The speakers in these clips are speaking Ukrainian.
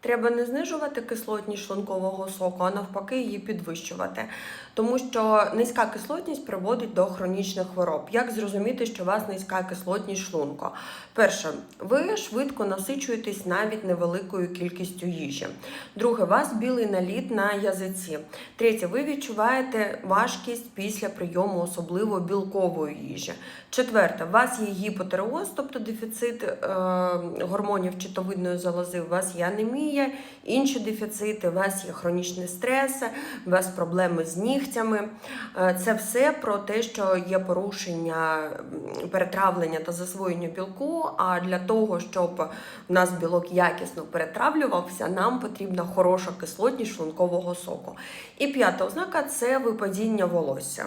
Треба не знижувати кислотність шлункового соку, а навпаки її підвищувати. Тому що низька кислотність приводить до хронічних хвороб. Як зрозуміти, що у вас низька кислотність шлунку? Перше, ви швидко насичуєтесь навіть невеликою кількістю їжі. Друге, у вас білий наліт на язиці. Третє, ви відчуваєте важкість після прийому, особливо білкової їжі. Четверте, у вас є гіпотереоз, тобто дефіцит е, гормонів щитовидної залози, у вас є анемія, інші дефіцити, у вас є хронічні стреси, у вас проблеми з нігтями. Е, Це все про те, що є порушення перетравлення та засвоєння білку. А для того, щоб у нас білок якісно перетравлювався, нам потрібна хороша кислотність шлункового соку. І п'ята ознака це випадіння волосся.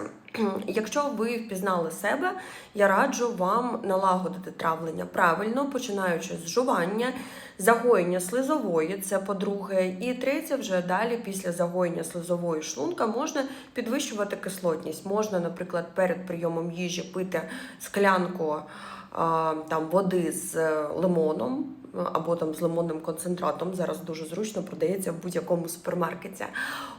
Якщо ви впізнали себе, я раджу вам налагодити травлення правильно, починаючи з жування, загоєння слизової, це по-друге, і третє, вже далі, після загоєння слизової шлунка, можна підвищувати кислотність. Можна, наприклад, перед прийомом їжі пити склянку там, води з е, лимоном. Або там з лимонним концентратом зараз дуже зручно продається в будь-якому супермаркеті.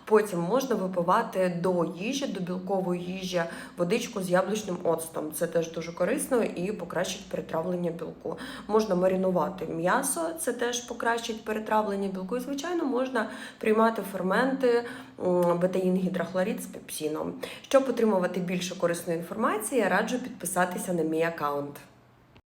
Потім можна випивати до їжі, до білкової їжі водичку з яблучним оцтом. Це теж дуже корисно і покращить перетравлення білку. Можна маринувати м'ясо, це теж покращить перетравлення білку. І, звичайно, можна приймати ферменти м, бетаїнгідрохлорид з пепсином. Щоб отримувати більше корисної інформації, я раджу підписатися на мій аккаунт.